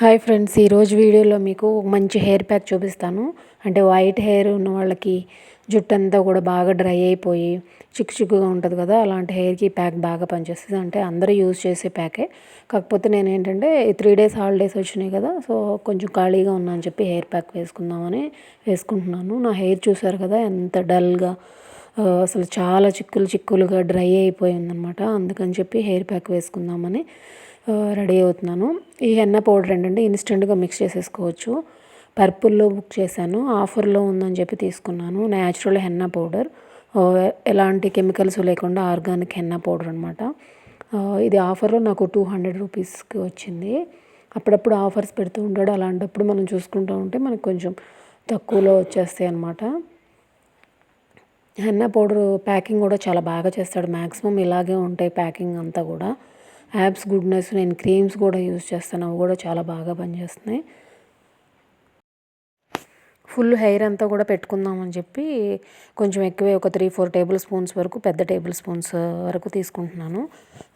Hi friends ఈరోజు వీడియోలో మీకు మంచి హెయిర్ ప్యాక్ చూపిస్తాను. అంటే వైట్ హెయిర్ ఉన్న వాళ్ళకి జుట్టు అంతా కూడా బాగా డ్రై అయిపోయి చిక్కు చిక్కుగా ఉంటుంది కదా అలాంటి హెయిర్కి ప్యాక్ బాగా పనిచేస్తుంది. అంటే అందరూ యూజ్ చేసే ప్యాకే. కాకపోతే నేను ఏంటంటే త్రీ డేస్ హాలిడేస్ వచ్చినాయి కదా సో కొంచెం ఖాళీగా ఉన్నా అని చెప్పి హెయిర్ ప్యాక్ వేసుకుందామని వేసుకుంటున్నాను. నా హెయిర్ చూసారు కదా ఎంత డల్గా అసలు చాలా చిక్కులు చిక్కులుగా డ్రై అయిపోయిందన్నమాట అందుకని చెప్పి హెయిర్ ప్యాక్ వేసుకుందామని రెడీ అవుతున్నాను. ఈ హెన్న పౌడర్ ఏంటంటే ఇన్స్టెంట్గా మిక్స్ చేసేసుకోవచ్చు. పర్పుల్లో బుక్ చేశాను. ఆఫర్లో ఉందని చెప్పి తీసుకున్నాను. Natural henna powder. ఎలాంటి కెమికల్స్ లేకుండా ఆర్గానిక్ హెన్న పౌడర్ అనమాట ఇది ఆఫర్లో నాకు టూ హండ్రెడ్ రూపీస్కి వచ్చింది. అప్పుడప్పుడు ఆఫర్స్ పెడుతూ ఉంటాడు. అలాంటప్పుడు మనం చూసుకుంటూ ఉంటే మనకు కొంచెం తక్కువలో వచ్చేస్తాయి అనమాట హెన్న పౌడర్ ప్యాకింగ్ కూడా చాలా బాగా చేస్తాడు. మ్యాక్సిమం ఇలాగే ఉంటాయి ప్యాకింగ్ అంతా కూడా. యాప్స్ గుడ్నెస్ నేను క్రీమ్స్ కూడా యూజ్ చేస్తాను. అవి కూడా చాలా బాగా పనిచేస్తున్నాయి. ఫుల్ హెయిర్ అంతా కూడా పెట్టుకుందామని చెప్పి కొంచెం ఎక్కువే ఒక త్రీ ఫోర్ టేబుల్ స్పూన్స్ వరకు పెద్ద టేబుల్ స్పూన్స్ వరకు తీసుకుంటున్నాను.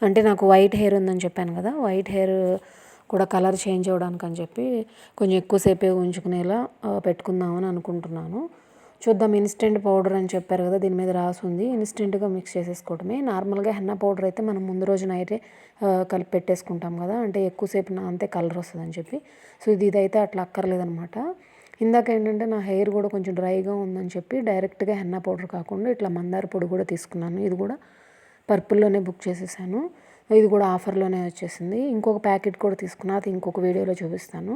అంటే నాకు వైట్ హెయిర్ ఉందని చెప్పాను కదా వైట్ హెయిర్ కూడా కలర్ చేంజ్ అవ్వడానికి అని చెప్పి కొంచెం ఎక్కువసేపే ఉంచుకునేలా పెట్టుకుందామని అనుకుంటున్నాను. చూద్దాం ఇన్స్టెంట్ పౌడర్ అని చెప్పారు కదా దీని మీద రాసి ఉంది. ఇన్స్టెంట్గా మిక్స్ చేసేసుకోవడమే. నార్మల్గా హెన్నా పౌడర్ అయితే మనం ముందు రోజు నైటే కలిపి పెట్టేసుకుంటాం కదా అంటే ఎక్కువసేపు నా అంతే కలర్ వస్తుందని చెప్పి. సో ఇది ఇదైతే అట్లా అక్కర్లేదనమాట ఇందాక ఏంటంటే నా హెయిర్ కూడా కొంచెం డ్రైగా ఉందని చెప్పి డైరెక్ట్గా హెన్నా పౌడర్ కాకుండా ఇట్లా మందార పొడి కూడా తీసుకున్నాను. ఇది కూడా పర్పుల్లోనే బుక్ చేసేసాను. ఇది కూడా ఆఫర్లోనే వచ్చేసింది. ఇంకొక ప్యాకెట్ కూడా తీసుకున్నా అది ఇంకొక వీడియోలో చూపిస్తాను.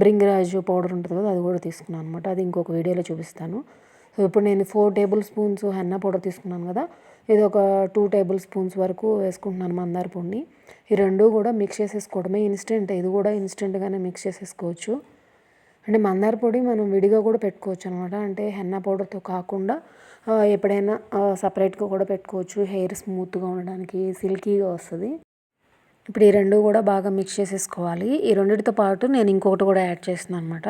బ్రింగరాజు పౌడర్ ఉంటుంది కదా అది కూడా తీసుకున్నాను అనమాట అది ఇంకొక వీడియోలో చూపిస్తాను. సో ఇప్పుడు నేను four tablespoons henna powder తీసుకున్నాను కదా. ఇది ఒక టూ టేబుల్ స్పూన్స్ వరకు వేసుకుంటున్నాను మందార పొడిని. ఈ రెండు కూడా మిక్స్ చేసేసుకోవడమే ఇన్స్టెంట్ ఇది కూడా ఇన్స్టెంట్గానే మిక్స్ చేసేసుకోవచ్చు. అంటే మందార పొడి మనం విడిగా కూడా పెట్టుకోవచ్చు అనమాట అంటే హెన్న పౌడర్తో కాకుండా ఎప్పుడైనా సపరేట్గా కూడా పెట్టుకోవచ్చు. హెయిర్ స్మూత్గా ఉండడానికి సిల్కీగా వస్తుంది. ఇప్పుడు ఈ రెండు కూడా బాగా మిక్స్ చేసేసుకోవాలి. ఈ రెండిటితో పాటు నేను ఇంకొకటి కూడా యాడ్ చేస్తున్నాను అనమాట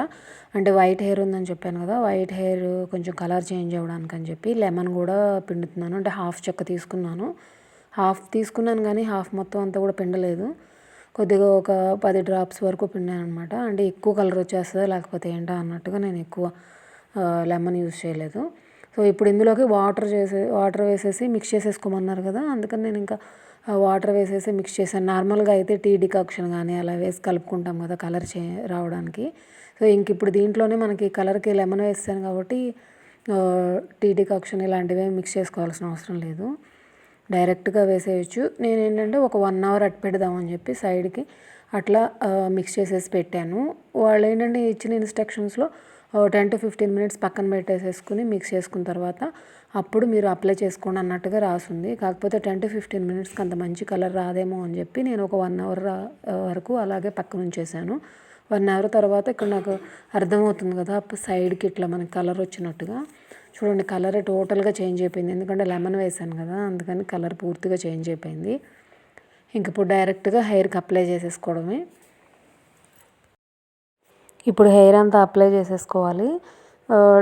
అంటే వైట్ హెయిర్ ఉందని చెప్పాను కదా వైట్ హెయిర్ కొంచెం కలర్ చేంజ్ అవ్వడానికి అని చెప్పి లెమన్ కూడా పిండుతున్నాను. అంటే హాఫ్ చెక్క తీసుకున్నాను. హాఫ్ తీసుకున్నాను కానీ హాఫ్ మొత్తం అంతా కూడా పిండలేదు. కొద్దిగా ఒక పది డ్రాప్స్ వరకు పిండాను అనమాట అంటే ఎక్కువ కలర్ వచ్చేస్తుందా లేకపోతే ఏంటా అన్నట్టుగా నేను ఎక్కువ లెమన్ యూజ్ చేయలేదు. సో ఇప్పుడు ఇందులోకి వాటర్ చేసే వాటర్ వేసేసి మిక్స్ చేసేసుకోమన్నారు కదా అందుకని నేను ఇంకా వాటర్ వేసేసి మిక్స్ చేశాను. నార్మల్గా అయితే టీ డికాక్షన్ కానీ అలా వేసి కలుపుకుంటాం కదా కలర్ చే రావడానికి. సో ఇంక ఇప్పుడు దీంట్లోనే మనకి కలర్కి లెమన్ వేస్తాను కాబట్టి టీ డికాక్షన్ ఇలాంటివి మిక్స్ చేసుకోవాల్సిన అవసరం లేదు. డైరెక్ట్గా వేసేయచ్చు. నేను ఏంటంటే ఒక వన్ అవర్ అట్ పెడదామని చెప్పి సైడ్కి అట్లా మిక్స్ చేసేసి పెట్టాను. వాళ్ళు ఏంటంటే ఇచ్చిన ఇన్స్ట్రక్షన్స్లో టెన్ టు ఫిఫ్టీన్ మినిట్స్ పక్కన పెట్టేసేసుకుని మిక్స్ చేసుకున్న తర్వాత అప్పుడు మీరు అప్లై చేసుకోండి అన్నట్టుగా రాసుంది. కాకపోతే టెన్ టు ఫిఫ్టీన్ మినిట్స్కి అంత మంచి కలర్ రాదేమో అని చెప్పి నేను ఒక వన్ అవర్ వరకు అలాగే పక్కన ఉంచేసాను వన్ అవర్ తర్వాత ఇక్కడ నాకు అర్థమవుతుంది కదా సైడ్కి ఇట్లా మనకి కలర్ వచ్చినట్టుగా. చూడండి కలర్ టోటల్గా చేంజ్ అయిపోయింది. ఎందుకంటే లెమన్ వేసాను కదా అందుకని కలర్ పూర్తిగా చేంజ్ అయిపోయింది. ఇంక ఇప్పుడు డైరెక్ట్గా హెయిర్కి అప్లై చేసేసుకోవడమే. ఇప్పుడు హెయిర్ అంతా అప్లై చేసేసుకోవాలి.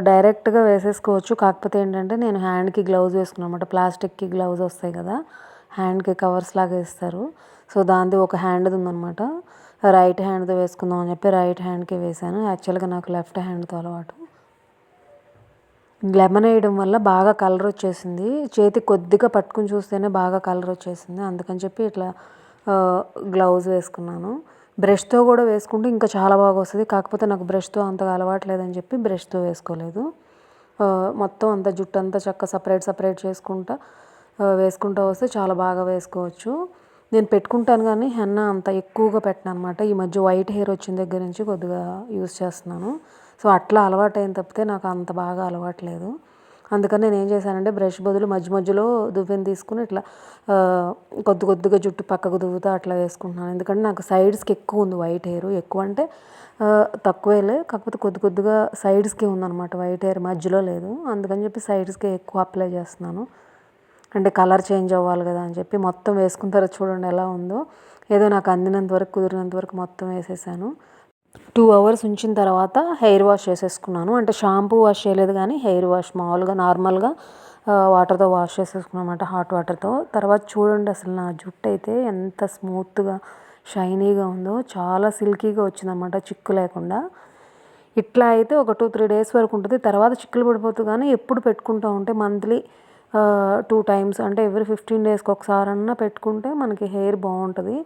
డైరెక్ట్గా వేసేసుకోవచ్చు. కాకపోతే ఏంటంటే నేను హ్యాండ్కి గ్లౌజ్ వేసుకున్నాను అనమాట ప్లాస్టిక్కి గ్లౌజ్ వస్తాయి కదా హ్యాండ్కి కవర్స్ లాగా వేస్తారు. సో దాంది ఒక హ్యాండ్ది ఉందన్నమాట. రైట్ హ్యాండ్తో వేసుకుందాం అని చెప్పి రైట్ హ్యాండ్కి వేసాను. యాక్చువల్గా నాకు లెఫ్ట్ హ్యాండ్తో అలవాటు. లెమన్ వేయడం వల్ల బాగా కలర్ వచ్చేసింది. చేతి కొద్దిగా పట్టుకుని చూస్తేనే బాగా కలర్ వచ్చేసింది. అందుకని చెప్పి ఇట్లా గ్లౌజ్ వేసుకున్నాను. బ్రష్తో కూడా వేసుకుంటే ఇంకా చాలా బాగా వస్తుంది. కాకపోతే నాకు బ్రష్తో అంతగా అలవాటు లేదని చెప్పి బ్రష్తో వేసుకోలేదు. మొత్తం అంత జుట్టు అంతా చక్క సపరేట్ సపరేట్ చేసుకుంటా వేసుకుంటూ వస్తే చాలా బాగా వేసుకోవచ్చు. నేను పెట్టుకుంటాను కానీ హెన్న అంత ఎక్కువగా పెట్టను అనమాట ఈ మధ్య వైట్ హెయిర్ వచ్చిన దగ్గర నుంచి కొద్దిగా యూస్ చేస్తున్నాను. సో అట్లా అలవాటు అయిన తప్పితే నాకు అంత బాగా అలవాట్లేదు అందుకని నేను ఏం చేశానంటే బ్రష్ బదులు మధ్య మధ్యలో దువ్వెని తీసుకుని ఇట్లా కొద్ది కొద్దిగా జుట్టు పక్కకు దువ్వుతా అట్లా వేసుకుంటున్నాను. ఎందుకంటే నాకు సైడ్స్కి ఎక్కువ ఉంది వైట్ హెయిర్. ఎక్కువ అంటే తక్కువేలే కాకపోతే కొద్ది కొద్దిగా సైడ్స్కి ఉందన్నమాట వైట్ హెయిర్. మధ్యలో లేదు. అందుకని చెప్పి సైడ్స్కి ఎక్కువ అప్లై చేస్తున్నాను. అంటే కలర్ చేంజ్ అవ్వాలి కదా అని చెప్పి మొత్తం వేసుకున్న తర్వాత చూడండి ఎలా ఉందో. ఏదో నాకు అందినంత వరకు కుదిరినంత వరకు మొత్తం వేసేసాను. టూ అవర్స్ ఉంచిన తర్వాత హెయిర్ వాష్ చేసేసుకున్నాను. అంటే షాంపూ వాష్ చేయలేదు కానీ హెయిర్ వాష్ మామూలుగా నార్మల్గా వాటర్తో వాష్ చేసేసుకున్నాను అనమాట హాట్ వాటర్తో. తర్వాత చూడండి అసలు నా జుట్టు అయితే ఎంత స్మూత్గా షైనీగా ఉందో. చాలా సిల్కీగా వచ్చిందన్నమాట చిక్కు లేకుండా. ఇట్లా అయితే ఒక టూ త్రీ డేస్ వరకు ఉంటుంది. తర్వాత చిక్కులు పడిపోతుంది కానీ ఎప్పుడు పెట్టుకుంటూ ఉంటే మంత్లీ టూ టైమ్స్ అంటే ఎవ్రీ ఫిఫ్టీన్ డేస్కి ఒకసారన్నా పెట్టుకుంటే మనకి హెయిర్ బాగుంటుంది.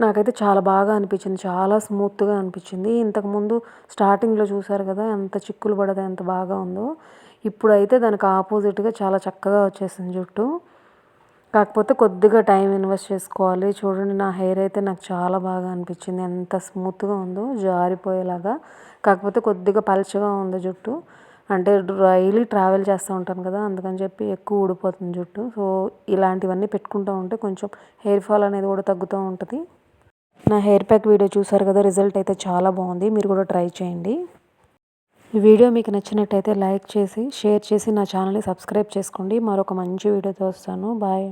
నాకైతే చాలా బాగా అనిపించింది. చాలా స్మూత్గా అనిపించింది. ఇంతకుముందు స్టార్టింగ్లో చూసారు కదా ఎంత చిక్కులు పడదో ఎంత బాగా ఉందో. ఇప్పుడైతే దానికి ఆపోజిట్గా చాలా చక్కగా వచ్చేసింది జుట్టు. కాకపోతే కొద్దిగా టైం ఇన్వెస్ట్ చేసుకోవాలి. చూడండి నా హెయిర్ అయితే నాకు చాలా బాగా అనిపించింది. ఎంత స్మూత్గా ఉందో జారిపోయేలాగా. కాకపోతే కొద్దిగా పలచగా ఉంది జుట్టు. అంటే డైలీ ట్రావెల్ చేస్తూ ఉంటాను కదా అందుకని చెప్పి ఎక్కువ ఊడిపోతుంది జుట్టు. సో ఇలాంటివన్నీ పెట్టుకుంటూ ఉంటే కొంచెం హెయిర్ ఫాల్ అనేది కూడా తగ్గుతూ ఉంటుంది. నా హెయిర్ ప్యాక్ వీడియో చూసారు కదా రిజల్ట్ అయితే చాలా బాగుంది. మీరు కూడా ట్రై చేయండి. ఈ వీడియో మీకు నచ్చినట్టయితే లైక్ చేసి షేర్ చేసి నా ఛానల్ని సబ్స్క్రైబ్ చేసుకోండి. మరొక మంచి వీడియోతో వస్తాను. బాయ్.